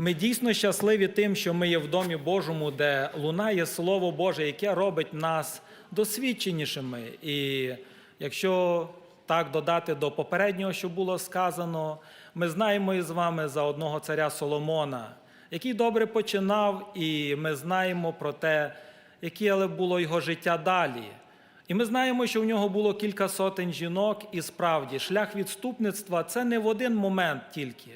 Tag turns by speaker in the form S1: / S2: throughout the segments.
S1: Ми дійсно щасливі тим, що ми є в домі Божому, де лунає Слово Боже, яке робить нас досвідченішими. І якщо так додати до попереднього, що було сказано, ми знаємо із вами за одного царя Соломона, який добре починав, і ми знаємо про те, яке було його життя далі. І ми знаємо, що в нього було кілька сотень жінок, і справді шлях відступництва це не в один момент тільки.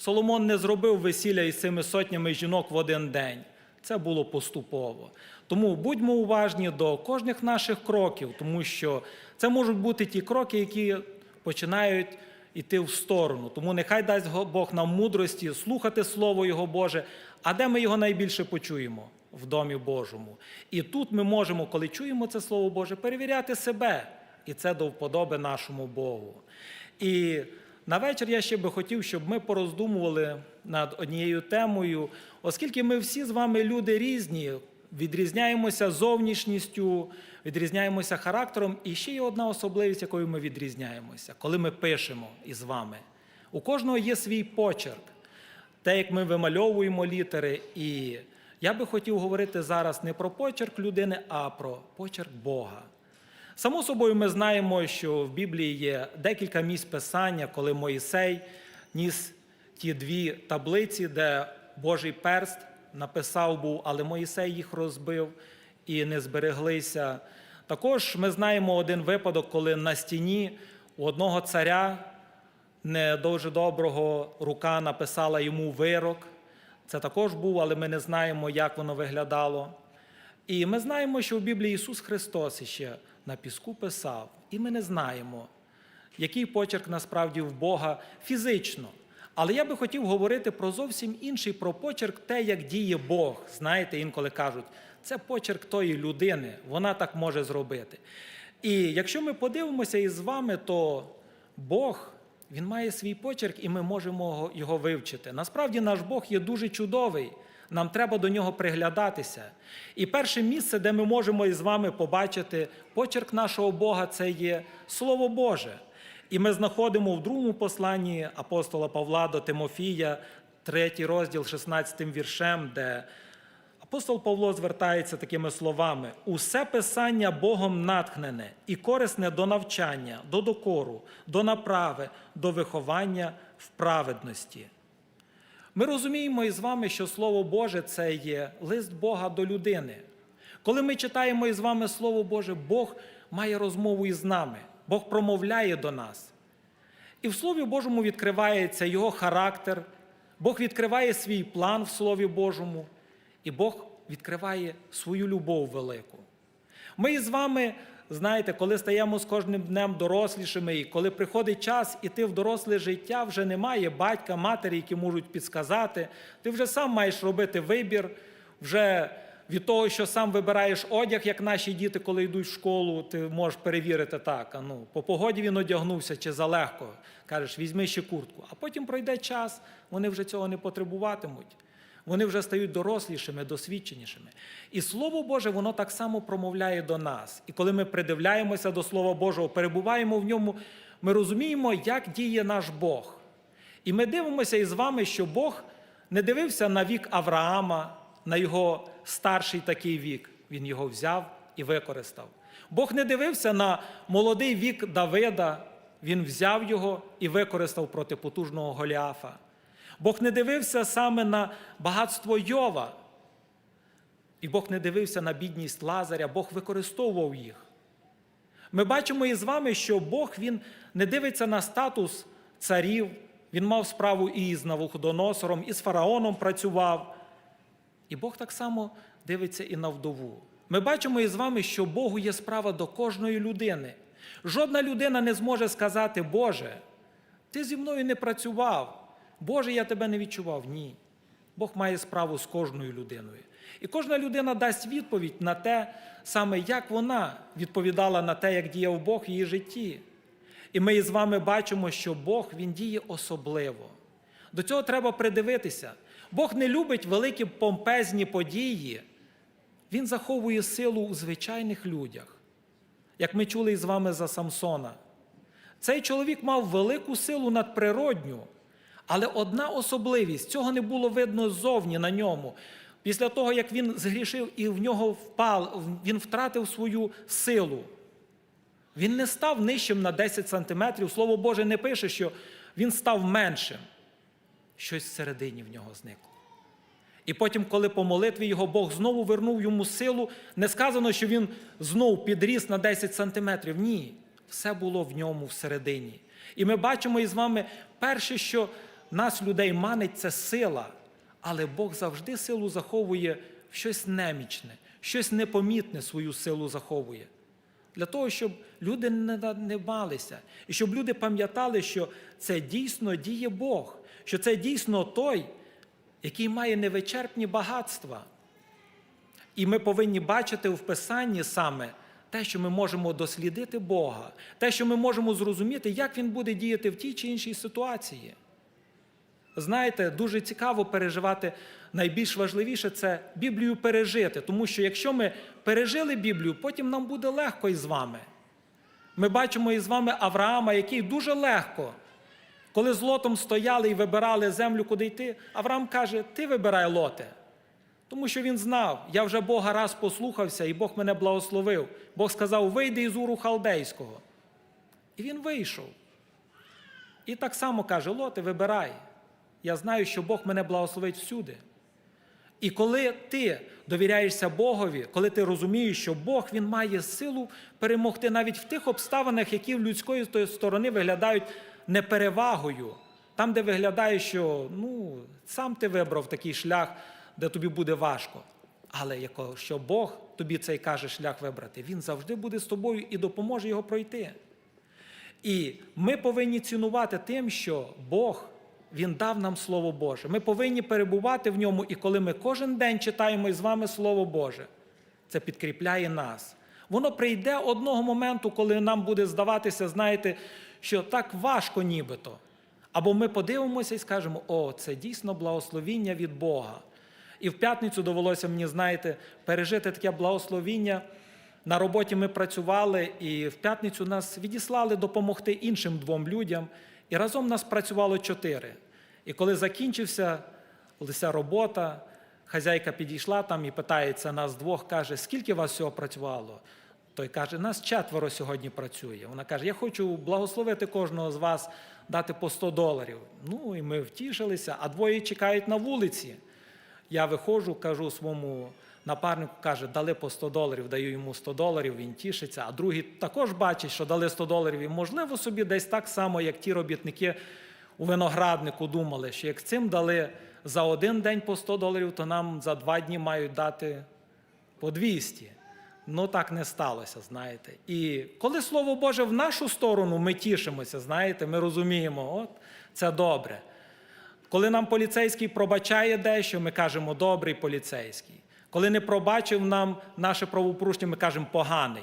S1: Соломон не зробив весілля із цими сотнями жінок в один день. Це було поступово. Тому будьмо уважні до кожних наших кроків, тому що це можуть бути ті кроки, які починають йти в сторону. Тому нехай дасть Бог нам мудрості слухати Слово Його Боже, а де ми його найбільше почуємо? В домі Божому. І тут ми можемо, коли чуємо це Слово Боже, перевіряти себе. І це до вподоби нашому Богу. І на вечір я ще би хотів, щоб ми пороздумували над однією темою, оскільки ми всі з вами люди різні, відрізняємося зовнішністю, відрізняємося характером. І ще є одна особливість, якою ми відрізняємося, коли ми пишемо із вами. У кожного є свій почерк, те, як ми вимальовуємо літери. І я би хотів говорити зараз не про почерк людини, а про почерк Бога. Само собою, ми знаємо, що в Біблії є декілька місць писання, коли Моїсей ніс ті дві таблиці, де Божий перст написав був, але Моїсей їх розбив і не збереглися. Також ми знаємо один випадок, коли на стіні у одного царя не дуже доброго рука написала йому вирок. Це також був, але ми не знаємо, як воно виглядало. І ми знаємо, що в Біблії Ісус Христос іще на піску писав, і ми не знаємо, який почерк насправді в Бога фізично. Але я би хотів говорити про зовсім інший про почерк, те, як діє Бог. Знаєте, інколи кажуть, це почерк тої людини, вона так може зробити. І якщо ми подивимося із вами, то Бог він має свій почерк, і ми можемо його вивчити. Насправді, наш Бог є дуже чудовий. Нам треба до нього приглядатися. І перше місце, де ми можемо із вами побачити почерк нашого Бога, це є Слово Боже. І ми знаходимо в другому посланні апостола Павла до Тимофія, третій розділ, 16 віршем, де апостол Павло звертається такими словами: усе писання Богом натхнене і корисне до навчання, до докору, до направи, до виховання в праведності. Ми розуміємо із вами, що Слово Боже це є лист Бога до людини. Коли ми читаємо із вами Слово Боже, Бог має розмову із нами, Бог промовляє до нас. І в Слові Божому відкривається Його характер, Бог відкриває свій план в Слові Божому, і Бог відкриває свою любов велику. Ми із вами, знаєте, коли стаємо з кожним днем дорослішими, і коли приходить час іти в доросле життя, вже немає батька, матері, які можуть підсказати. Ти вже сам маєш робити вибір, вже від того, що сам вибираєш одяг, як наші діти, коли йдуть в школу, ти можеш перевірити так. А ну, по погоді він одягнувся чи залегко. Кажеш, візьми ще куртку. А потім пройде час, вони вже цього не потребуватимуть. Вони вже стають дорослішими, досвідченішими. І Слово Боже, воно так само промовляє до нас. І коли ми придивляємося до Слова Божого, перебуваємо в ньому, ми розуміємо, як діє наш Бог. І ми дивимося із вами, що Бог не дивився на вік Авраама, на його старший такий вік. Він його взяв і використав. Бог не дивився на молодий вік Давида, він взяв його і використав проти потужного Голіафа. Бог не дивився саме на багатство Йова. І Бог не дивився на бідність Лазаря, Бог використовував їх. Ми бачимо із вами, що Бог він не дивиться на статус царів, він мав справу і з Навуходоносором, і з фараоном працював. І Бог так само дивиться і на вдову. Ми бачимо із вами, що Богу є справа до кожної людини. Жодна людина не зможе сказати, Боже, ти зі мною не працював. Боже, я тебе не відчував. Ні. Бог має справу з кожною людиною. І кожна людина дасть відповідь на те, саме як вона відповідала на те, як діяв Бог в її житті. І ми з вами бачимо, що Бог він діє особливо. До цього треба придивитися. Бог не любить великі помпезні події. Він заховує силу у звичайних людях. Як ми чули із вами за Самсона. Цей чоловік мав велику силу надприродню, Але одна особливість цього не було видно ззовні на ньому. Після того, як він згрішив і в нього впав, він втратив свою силу. Він не став нижчим на 10 сантиметрів. Слово Боже не пише, що він став меншим. Щось всередині в нього зникло. І потім, коли по молитві його Бог знову вернув йому силу, не сказано, що він знов підріс на 10 сантиметрів. Ні, все було в ньому всередині. І ми бачимо із вами перше, що нас, людей, манить, це сила. Але Бог завжди силу заховує в щось немічне, щось непомітне свою силу заховує. Для того, щоб люди не балися, і щоб люди пам'ятали, що це дійсно діє Бог, що це дійсно той, який має невичерпні багатства. І ми повинні бачити в Писанні саме те, що ми можемо дослідити Бога, те, що ми можемо зрозуміти, як Він буде діяти в тій чи іншій ситуації. Знаєте, дуже цікаво переживати. Найбільш важливіше це Біблію пережити, тому що якщо ми пережили Біблію, потім нам буде легко із вами. Ми бачимо із вами Авраама, який дуже легко, коли з лотом стояли і вибирали землю, куди йти, Авраам каже: Ти вибирай лоте. Тому що він знав, я вже Бога раз послухався, і Бог мене благословив. Бог сказав: вийди із уру халдейського. І він вийшов. І так само каже: Лоте, вибирай. Я знаю, що Бог мене благословить всюди. І коли ти довіряєшся Богові, коли ти розумієш, що Бог Він має силу перемогти навіть в тих обставинах, які в людської сторони виглядають неперевагою, там, де виглядає, що ну, сам ти вибрав такий шлях, де тобі буде важко. Але якщо Бог тобі цей каже шлях вибрати, Він завжди буде з тобою і допоможе його пройти. І ми повинні цінувати тим, що Бог. Він дав нам Слово Боже. Ми повинні перебувати в ньому, і коли ми кожен день читаємо із вами Слово Боже, це підкріпляє нас. Воно прийде одного моменту, коли нам буде здаватися, знаєте, що так важко нібито. Або ми подивимося і скажемо, о, це дійсно благословіння від Бога. І в п'ятницю довелося мені, знаєте, пережити таке благословіння. На роботі ми працювали, і в п'ятницю нас відіслали допомогти іншим двом людям. І разом нас працювало чотири. І коли закінчився ця робота, хазяйка підійшла там і питається нас двох, каже, скільки вас всього працювало? Той каже, нас четверо сьогодні працює. Вона каже, я хочу благословити кожного з вас, дати по 100 доларів. Ну і ми втішилися, а двоє чекають на вулиці. Я виходжу, кажу своєму напарнику, каже, дали по 100 доларів, даю йому 100 доларів, він тішиться. А другий також бачить, що дали 100 доларів. І, можливо, собі десь так само, як ті робітники у винограднику думали, що як цим дали за один день по 100 доларів, то нам за два дні мають дати по 200. Ну так не сталося, знаєте. І коли Слово Боже в нашу сторону, ми тішимося, знаєте, ми розуміємо, от це добре. Коли нам поліцейський пробачає дещо, ми кажемо добрий поліцейський. Коли не пробачив нам наше правопорушення, ми кажемо поганий.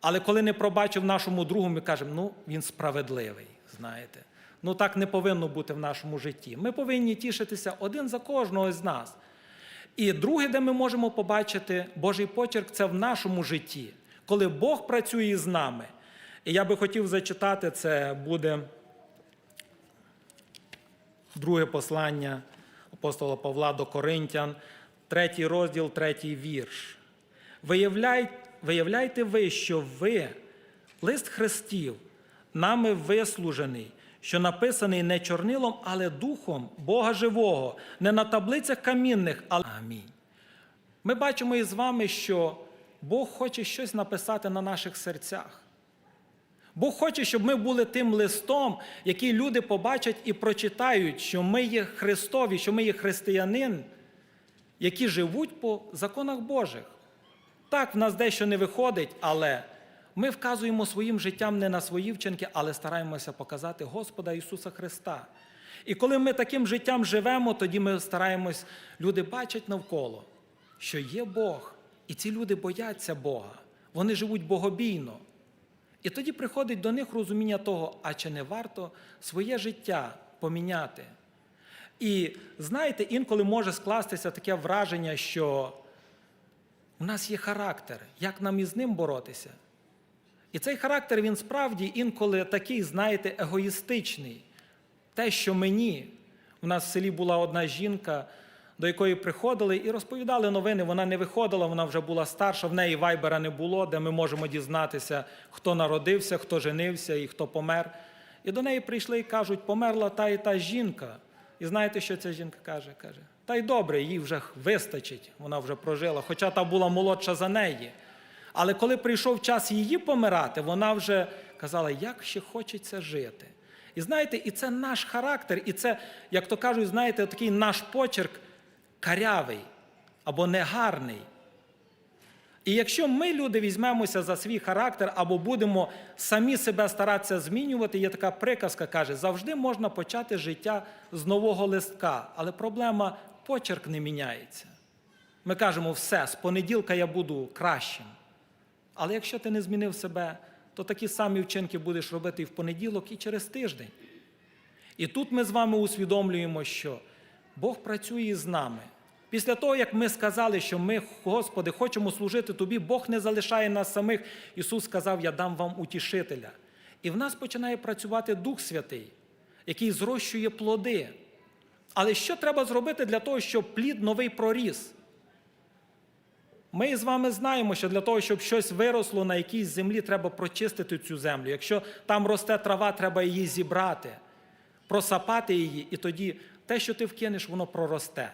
S1: Але коли не пробачив нашому другу, ми кажемо, ну він справедливий, знаєте. Ну так не повинно бути в нашому житті. Ми повинні тішитися один за кожного з нас. І друге, де ми можемо побачити Божий почерк, це в нашому житті, коли Бог працює з нами. І я би хотів зачитати, це буде друге послання апостола Павла до Коринтян, третій розділ, третій вірш. Виявляй, виявляйте ви, що ви, лист Христів, нами вислужений, що написаний не чорнилом, але духом Бога живого, не на таблицях камінних, але амінь. Ми бачимо із вами, що Бог хоче щось написати на наших серцях. Бог хоче, щоб ми були тим листом, який люди побачать і прочитають, що ми є Христові, що ми є християнин, які живуть по законах Божих. Так, в нас дещо не виходить, але ми вказуємо своїм життям не на свої вчинки, але стараємося показати Господа Ісуса Христа. І коли ми таким життям живемо, тоді ми стараємось, люди бачать навколо, що є Бог, і ці люди бояться Бога, вони живуть богобійно. І тоді приходить до них розуміння того, а чи не варто своє життя поміняти. І знаєте, інколи може скластися таке враження, що у нас є характер, як нам із ним боротися. І цей характер, він справді інколи такий, знаєте, егоїстичний. Те, що мені, У нас в селі була одна жінка, до якої приходили і розповідали новини. Вона не виходила, вона вже була старша, в неї вайбера не було, де ми можемо дізнатися, хто народився, хто женився і хто помер. І до неї прийшли і кажуть, померла та і та жінка. І знаєте, що ця жінка каже? Каже, та й добре, їй вже вистачить, вона вже прожила, хоча та була молодша за неї. Але коли прийшов час її помирати, вона вже казала, як ще хочеться жити. І знаєте, і це наш характер, і це, як то кажуть, знаєте, такий наш почерк карявий або негарний. І якщо ми, люди, візьмемося за свій характер або будемо самі себе старатися змінювати, є така приказка, каже, завжди можна почати життя з нового листка, але проблема почерк не міняється. Ми кажемо, все, з понеділка я буду кращим. Але якщо ти не змінив себе, то такі самі вчинки будеш робити і в понеділок, і через тиждень. І тут ми з вами усвідомлюємо, що Бог працює з нами. Після того, як ми сказали, що ми, Господи, хочемо служити Тобі, Бог не залишає нас самих. Ісус сказав: Я дам вам утішителя. І в нас починає працювати Дух Святий, який зрощує плоди. Але що треба зробити для того, щоб плід новий проріс? Ми з вами знаємо, що для того, щоб щось виросло на якійсь землі, треба прочистити цю землю. Якщо там росте трава, треба її зібрати, просапати її, і тоді те, що ти вкинеш, воно проросте.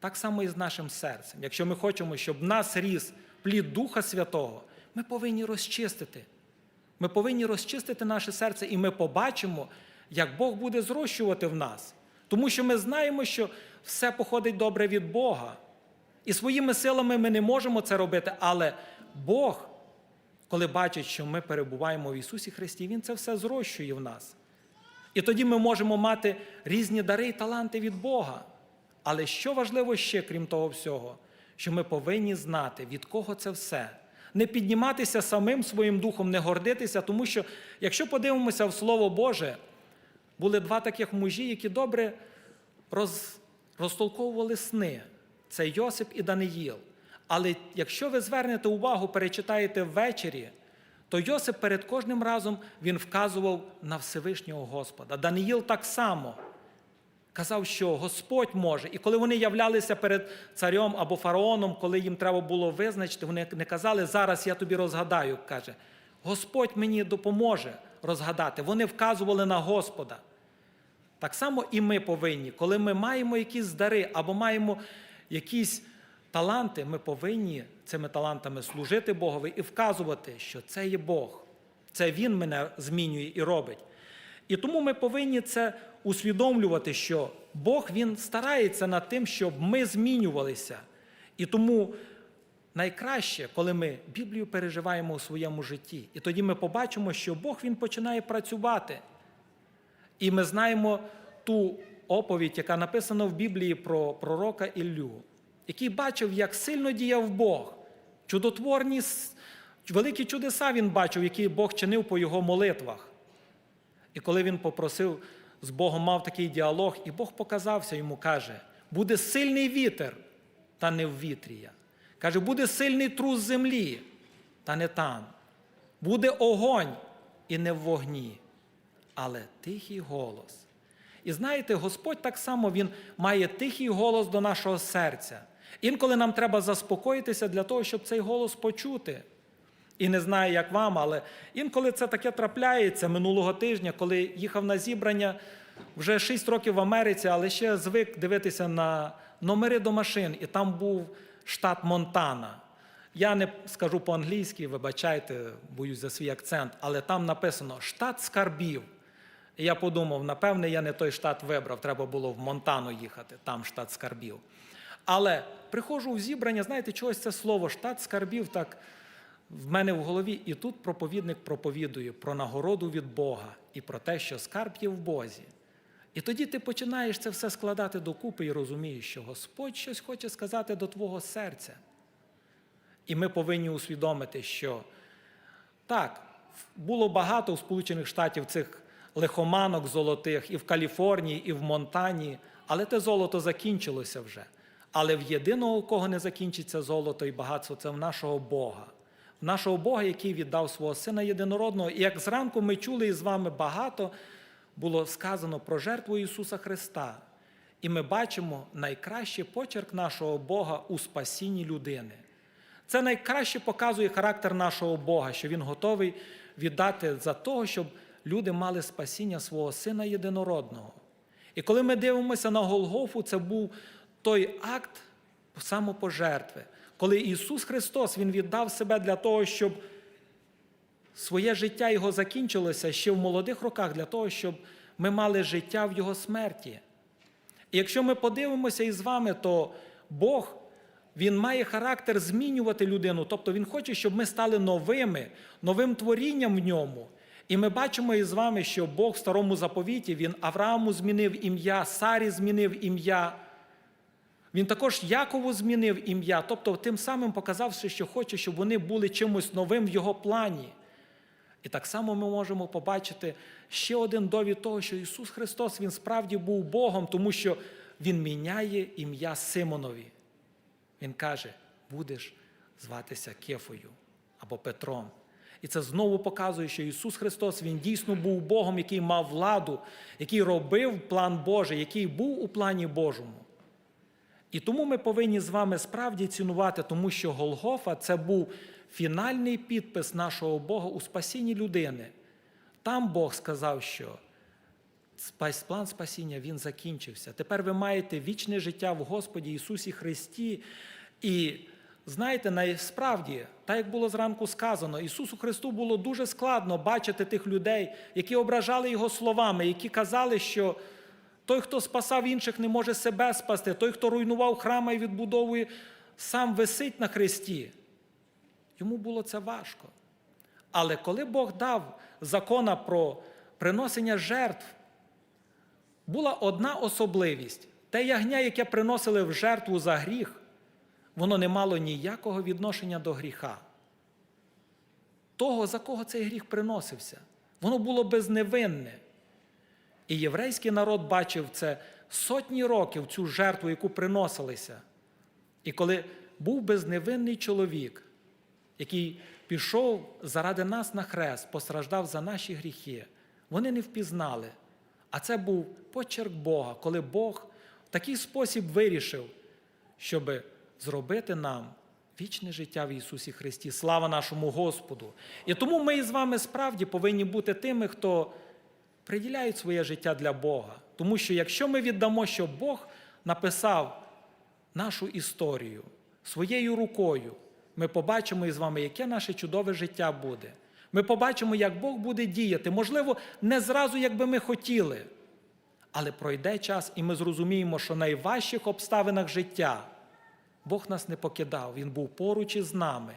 S1: Так само і з нашим серцем. Якщо ми хочемо, щоб в нас ріс плід Духа Святого, ми повинні розчистити. Ми повинні розчистити наше серце, і ми побачимо, як Бог буде зрощувати в нас. Тому що ми знаємо, що все походить добре від Бога. І своїми силами ми не можемо це робити, але Бог, коли бачить, що ми перебуваємо в Ісусі Христі, Він це все зрощує в нас. І тоді ми можемо мати різні дари і таланти від Бога. Але що важливо ще, крім того всього, що ми повинні знати, від кого це все. Не підніматися самим своїм духом, не гордитися, тому що, якщо подивимося в Слово Боже, були два таких мужі, які добре роз, розтолковували сни. Це Йосип і Даниїл. Але якщо ви звернете увагу, перечитаєте ввечері, то Йосип перед кожним разом він вказував на Всевишнього Господа. Даниїл так само казав, що Господь може. І коли вони являлися перед царем або фараоном, коли їм треба було визначити, вони не казали, зараз я тобі розгадаю. каже, Господь мені допоможе розгадати. Вони вказували на Господа. Так само і ми повинні, коли ми маємо якісь дари або маємо якісь таланти, ми повинні цими талантами служити Богові і вказувати, що це є Бог. Це Він мене змінює і робить. І тому ми повинні це усвідомлювати, що Бог Він старається над тим, щоб ми змінювалися. І тому найкраще, коли ми Біблію переживаємо у своєму житті. І тоді ми побачимо, що Бог Він починає працювати. І ми знаємо ту оповідь, яка написана в Біблії про пророка Іллю, який бачив, як сильно діяв Бог. Чудотворні, великі чудеса він бачив, які Бог чинив по його молитвах. І коли він попросив з Богом, мав такий діалог, і Бог показався йому, каже: буде сильний вітер, та не в вітрія. Каже, буде сильний трус землі, та не там. Буде огонь і не в вогні, але тихий голос. І знаєте, Господь так само Він має тихий голос до нашого серця. Інколи нам треба заспокоїтися для того, щоб цей голос почути. І не знаю, як вам, але інколи це таке трапляється минулого тижня, коли їхав на зібрання вже 6 років в Америці, але ще звик дивитися на номери до машин, і там був штат Монтана. Я не скажу по-англійськи, вибачайте, боюсь за свій акцент, але там написано штат скарбів. І я подумав, напевне, я не той штат вибрав, треба було в Монтану їхати, там штат скарбів. Але приходжу в зібрання, знаєте, чогось це слово штат скарбів так в мене в голові. І тут проповідник проповідує про нагороду від Бога і про те, що скарб є в Бозі. І тоді ти починаєш це все складати докупи і розумієш, що Господь щось хоче сказати до твого серця. І ми повинні усвідомити, що так, було багато у Сполучених Штатів цих лихоманок золотих і в Каліфорнії, і в Монтані, але те золото закінчилося вже. Але в єдиного, у кого не закінчиться золото і багатство, це в нашого Бога. Нашого Бога, який віддав свого Сина єдинородного. І як зранку ми чули із вами багато було сказано про жертву Ісуса Христа. І ми бачимо найкращий почерк нашого Бога у спасінні людини. Це найкраще показує характер нашого Бога, що Він готовий віддати за того, щоб люди мали спасіння свого Сина єдинородного. І коли ми дивимося на Голгофу, це був той акт самопожертви, коли Ісус Христос Він віддав себе для того, щоб своє життя Його закінчилося ще в молодих роках, для того, щоб ми мали життя в Його смерті. І якщо ми подивимося із вами, то Бог він має характер змінювати людину, тобто Він хоче, щоб ми стали новими, новим творінням в ньому. І ми бачимо із вами, що Бог в старому заповіті Він Аврааму змінив ім'я, Сарі змінив ім'я. Він також Якову змінив ім'я, тобто тим самим показавши, що хоче, щоб вони були чимось новим в його плані. І так само ми можемо побачити ще один довід того, що Ісус Христос Він справді був Богом, тому що Він міняє ім'я Симонові. Він каже: будеш зватися Кефою або Петром. І це знову показує, що Ісус Христос Він дійсно був Богом, який мав владу, який робив план Божий, який був у плані Божому. І тому ми повинні з вами справді цінувати, тому що Голгофа це був фінальний підпис нашого Бога у спасінні людини. Там Бог сказав, що план спасіння він закінчився. Тепер ви маєте вічне життя в Господі Ісусі Христі. І знаєте, насправді, так як було зранку сказано, Ісусу Христу було дуже складно бачити тих людей, які ображали Його словами, які казали, що той, хто спасав інших, не може себе спасти, той, хто руйнував храма і відбудовує, сам висить на хресті. Йому було це важко. Але коли Бог дав закона про приносення жертв, була одна особливість. Те ягня, яке приносили в жертву за гріх, воно не мало ніякого відношення до гріха. Того, за кого цей гріх приносився. Воно було безневинне. І єврейський народ бачив це сотні років, цю жертву, яку приносилися. І коли був безневинний чоловік, який пішов заради нас на хрест, постраждав за наші гріхи, вони не впізнали. А це був почерк Бога, коли Бог в такий спосіб вирішив, щоб зробити нам вічне життя в Ісусі Христі. Слава нашому Господу! І тому ми з вами справді повинні бути тими, хто приділяють своє життя для Бога. Тому що якщо ми віддамо, що Бог написав нашу історію своєю рукою, ми побачимо із вами, яке наше чудове життя буде. Ми побачимо, як Бог буде діяти. Можливо, не зразу, як би ми хотіли. Але пройде час, і ми зрозуміємо, що в найважчих обставинах життя Бог нас не покидав, Він був поруч із нами.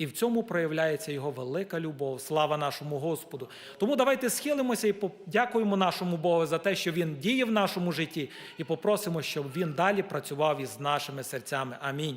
S1: І в цьому проявляється Його велика любов. Слава нашому Господу. Тому давайте схилимося і подякуємо нашому Богу за те, що Він діє в нашому житті, і попросимо, щоб Він далі працював із нашими серцями. Амінь.